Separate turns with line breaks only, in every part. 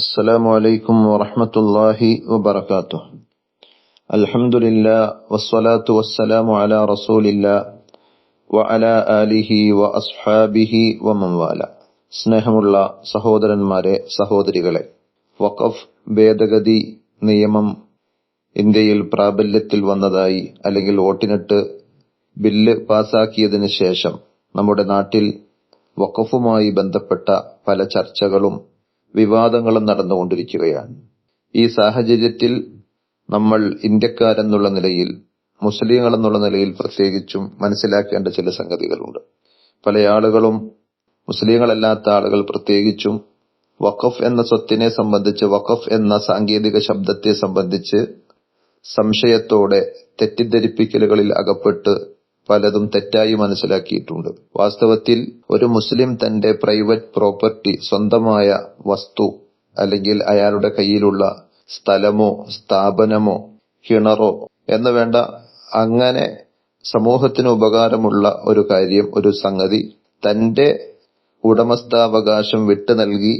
السلام عليكم ورحمة الله وبركاته الحمد لله والصلاة والسلام على رسول الله وعلى آله وأصحابه ومن والاه സ്നേഹമുള്ള സഹോദരന്മാരെ സഹോദരികളെ വഖഫ് ഭേദഗതി നിയമം ഇന്ത്യയിൽ പ്രാബല്യത്തിൽ വന്നതായി അല്ലെങ്കിൽ വോട്ടിനിട്ട് ബില്ല് പാസാക്കിയതിനു ശേഷം നമ്മുടെ നാട്ടിൽ വഖഫുമായി ബന്ധപ്പെട്ട പല ചർച്ചകളും വിവാദങ്ങളും നടന്നുകൊണ്ടിരിക്കുകയാണ്. ഈ സാഹചര്യത്തിൽ നമ്മൾ ഇന്ത്യക്കാരെന്നുള്ള നിലയിൽ മുസ്ലിങ്ങൾ എന്നുള്ള നിലയിൽ പ്രത്യേകിച്ചും മനസ്സിലാക്കേണ്ട ചില സംഗതികളുണ്ട്. പല ആളുകളും മുസ്ലിങ്ങളല്ലാത്ത ആളുകൾ പ്രത്യേകിച്ചും വഖഫ് എന്ന സ്വത്തിനെ സംബന്ധിച്ച് വഖഫ് എന്ന സാങ്കേതിക ശബ്ദത്തെ സംബന്ധിച്ച് സംശയത്തോടെ തെറ്റിദ്ധരിപ്പിക്കലുകളിൽ അകപ്പെട്ട് പലതും തെറ്റായി മനസ്സിലാക്കിയിട്ടുണ്ട്. വാസ്തവത്തിൽ ഒരു മുസ്ലിം തന്റെ പ്രൈവറ്റ് പ്രോപ്പർട്ടി സ്വന്തമായ വസ്തു അല്ലെങ്കിൽ അയാളുടെ കയ്യിലുള്ള സ്ഥലമോ സ്ഥാപനമോ കിണറോ എന്ന് വേണ്ട അങ്ങനെ സമൂഹത്തിന് ഉപകാരമുള്ള ഒരു കാര്യം ഒരു സംഗതി തന്റെ ഉടമസ്ഥാവകാശം വിട്ടു നൽകി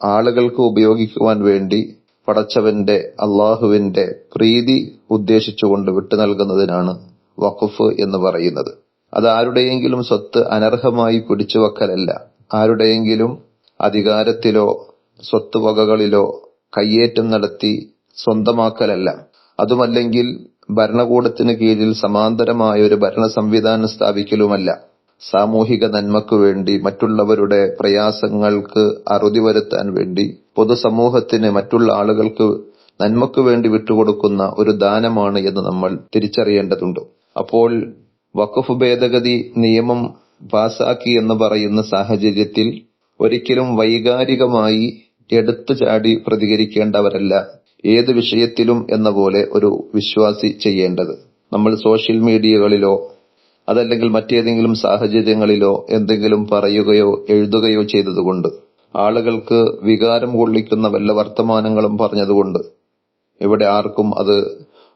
ആളുകൾക്ക് ഉപയോഗിക്കുവാൻ വേണ്ടി പടച്ചവന്റെ അള്ളാഹുവിന്റെ പ്രീതി ഉദ്ദേശിച്ചുകൊണ്ട് വിട്ടു നൽകുന്നതിനാണ്. വഖഫ് എന്ന് പറയുന്നത്. അത് ആരുടെയെങ്കിലും സ്വത്ത് അനർഹമായി പിടിച്ചു വെക്കലല്ല. ആരുടെയെങ്കിലും അധികാരത്തിലോ സ്വത്ത് വകകളിലോ കയ്യേറ്റം നടത്തി സ്വന്തമാക്കലല്ല. അതുമല്ലെങ്കിൽ ഭരണകൂടത്തിന് കീഴിൽ സമാന്തരമായ ഒരു ഭരണ സംവിധാനം സ്ഥാപിക്കലുമല്ല. സാമൂഹിക നന്മക്കു വേണ്ടി മറ്റുള്ളവരുടെ പ്രയാസങ്ങൾക്ക് അറുതി വരുത്താൻ വേണ്ടി പൊതുസമൂഹത്തിന് മറ്റുള്ള ആളുകൾക്ക് നന്മക്കു വേണ്ടി വിട്ടുകൊടുക്കുന്ന ഒരു ദാനമാണ് എന്ന് നമ്മൾ തിരിച്ചറിയേണ്ടതുണ്ട്. അപ്പോൾ വഖഫ് ഭേദഗതി നിയമം പാസാക്കി എന്ന് പറയുന്ന സാഹചര്യത്തിൽ ഒരിക്കലും വൈകാരികമായി എടുത്തു ചാടി പ്രതികരിക്കേണ്ടവരല്ല. ഏത് വിഷയത്തിലും എന്ന പോലെ ഒരു വിശ്വാസി ചെയ്യേണ്ടത്. നമ്മൾ സോഷ്യൽ മീഡിയകളിലോ അതല്ലെങ്കിൽ മറ്റേതെങ്കിലും സാഹചര്യങ്ങളിലോ എന്തെങ്കിലും പറയുകയോ എഴുതുകയോ ചെയ്തതുകൊണ്ട് ആളുകൾക്ക് വികാരം കൊള്ളിക്കുന്ന വല്ല വർത്തമാനങ്ങളും പറഞ്ഞതുകൊണ്ട് ഇവിടെ ആർക്കും അത്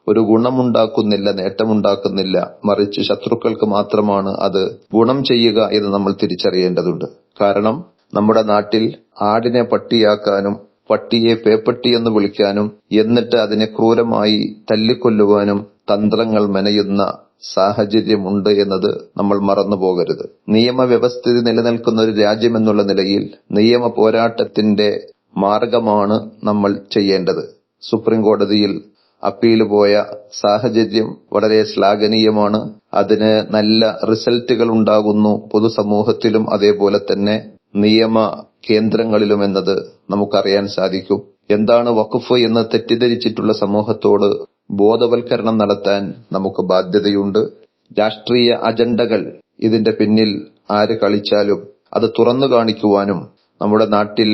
ഒരു ഗുണമുണ്ടാക്കുന്നില്ല നേട്ടമുണ്ടാക്കുന്നില്ല. മറിച്ച് ശത്രുക്കൾക്ക് മാത്രമാണ് അത് ഗുണം ചെയ്യുക എന്ന് നമ്മൾ തിരിച്ചറിയേണ്ടതുണ്ട്. കാരണം നമ്മുടെ നാട്ടിൽ ആടിനെ പട്ടിയാക്കാനും പട്ടിയെ പേപ്പട്ടി എന്ന് വിളിക്കാനും എന്നിട്ട് അതിനെ ക്രൂരമായി തല്ലിക്കൊല്ലുവാനും തന്ത്രങ്ങൾ മെനയുന്ന സാഹചര്യമുണ്ട് എന്നത് നമ്മൾ മറന്നു പോകരുത് നിയമവ്യവസ്ഥിതി നിലനിൽക്കുന്ന ഒരു രാജ്യം എന്നുള്ള നിലയിൽ നിയമ പോരാട്ടത്തിന്റെ മാർഗമാണ് നമ്മൾ ചെയ്യേണ്ടത്. സുപ്രീം കോടതിയിൽ അപ്പീൽ പോയ സാഹചര്യം വളരെ ശ്ലാഘനീയമാണ്. അതിന് നല്ല റിസൾട്ടുകൾ ഉണ്ടാകുന്നു പൊതുസമൂഹത്തിലും അതേപോലെ തന്നെ നിയമ കേന്ദ്രങ്ങളിലും എന്നത് നമുക്കറിയാൻ സാധിക്കും. എന്താണ് വഖഫ് എന്ന് തെറ്റിദ്ധരിച്ചിട്ടുള്ള സമൂഹത്തോട് ബോധവൽക്കരണം നടത്താൻ നമുക്ക് ബാധ്യതയുണ്ട്? രാഷ്ട്രീയ അജണ്ടകൾ ഇതിന്റെ പിന്നിൽ ആര് കളിച്ചാലും അത് തുറന്നു കാണിക്കുവാനും നമ്മുടെ നാട്ടിൽ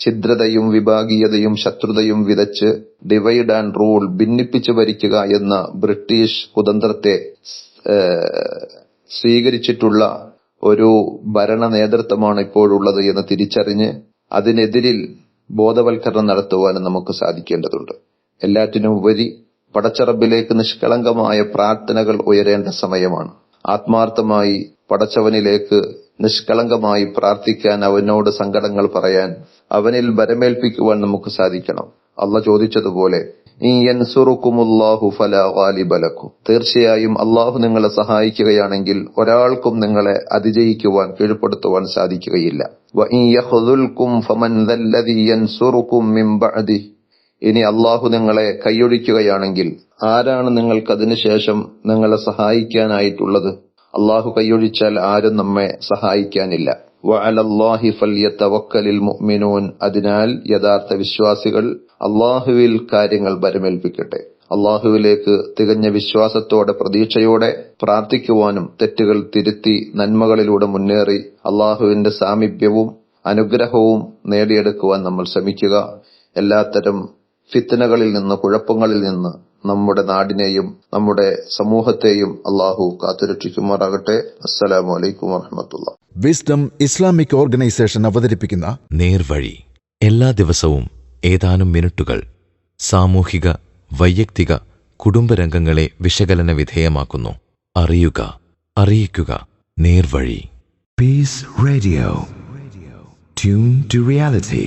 ഛിദ്രതയും വിഭാഗീയതയും ശത്രുതയും വിതച്ച് ഡിവൈഡ് ആൻഡ് റൂൾ ഭിന്നിപ്പിച്ചു ഭരിക്കുക എന്ന ബ്രിട്ടീഷ് കുതന്ത്രത്തെ സ്വീകരിച്ചിട്ടുള്ള ഒരു ഭരണ നേതൃത്വമാണ് ഇപ്പോഴുള്ളത് എന്ന് തിരിച്ചറിഞ്ഞ് അതിനെതിരിൽ ബോധവൽക്കരണം നടത്തുവാനും നമുക്ക് സാധിക്കേണ്ടതുണ്ട്. എല്ലാറ്റിനും ഉപരി പടച്ചറബിലേക്ക് നിഷ്കളങ്കമായ പ്രാർത്ഥനകൾ ഉയരേണ്ട സമയമാണ്. ആത്മാർത്ഥമായി പടച്ചവനിലേക്ക് നിഷ്കളങ്കമായി പ്രാർത്ഥിക്കാൻ അവനോട് സങ്കടങ്ങൾ പറയാൻ അവനിൽ വരമേൽപ്പിക്കുവാൻ നമുക്ക് സാധിക്കണം. അള്ള ചോദിച്ചതുപോലെ തീർച്ചയായും അള്ളാഹു നിങ്ങളെ സഹായിക്കുകയാണെങ്കിൽ ഒരാൾക്കും നിങ്ങളെ അതിജയിക്കുവാൻ കീഴ്പ്പെടുത്തുവാൻ സാധിക്കുകയില്ല. ഇനി അള്ളാഹു നിങ്ങളെ കൈയൊഴിക്കുകയാണെങ്കിൽ ആരാണ് നിങ്ങൾക്ക് അതിനുശേഷം നിങ്ങളെ സഹായിക്കാനായിട്ടുള്ളത്? അള്ളാഹു കൈയൊഴിച്ചാൽ ആരും നമ്മെ സഹായിക്കാനില്ല. മുഅ്മിനൂൻ അതിനാൽ യഥാർത്ഥ വിശ്വാസികൾ അള്ളാഹുവിൽ കാര്യങ്ങൾ ബരമേൽപ്പിക്കട്ടെ അള്ളാഹുവിലേക്ക് തികഞ്ഞ വിശ്വാസത്തോടെ പ്രതീക്ഷയോടെ പ്രാർത്ഥിക്കുവാനും തെറ്റുകൾ തിരുത്തി നന്മകളിലൂടെ മുന്നേറി അള്ളാഹുവിന്റെ സാമീപ്യവും അനുഗ്രഹവും നേടിയെടുക്കുവാൻ നമ്മൾ ശ്രമിക്കുക. എല്ലാത്തരം ഫിത്തനകളിൽ നിന്ന് കുഴപ്പങ്ങളിൽ നിന്ന് നമ്മുടെ നാടിനെയും നമ്മുടെ സമൂഹത്തെയും അള്ളാഹു കാത്തുരക്ഷിക്കുമാറാകട്ടെ. അസ്സലാമു അലൈക്കും വറഹമത്തുള്ള.
വിസ്ഡം ഇസ്ലാമിക് ഓർഗനൈസേഷൻ അവതരിപ്പിക്കുന്ന
നേർവഴി. എല്ലാ ദിവസവും ഏതാനും മിനിറ്റുകൾ സാമൂഹിക വൈയക്തിക കുടുംബരംഗങ്ങളെ വിശകലന വിധേയമാക്കുന്നു. അറിയുക അറിയിക്കുക നേർവഴി.
Peace radio tune to reality.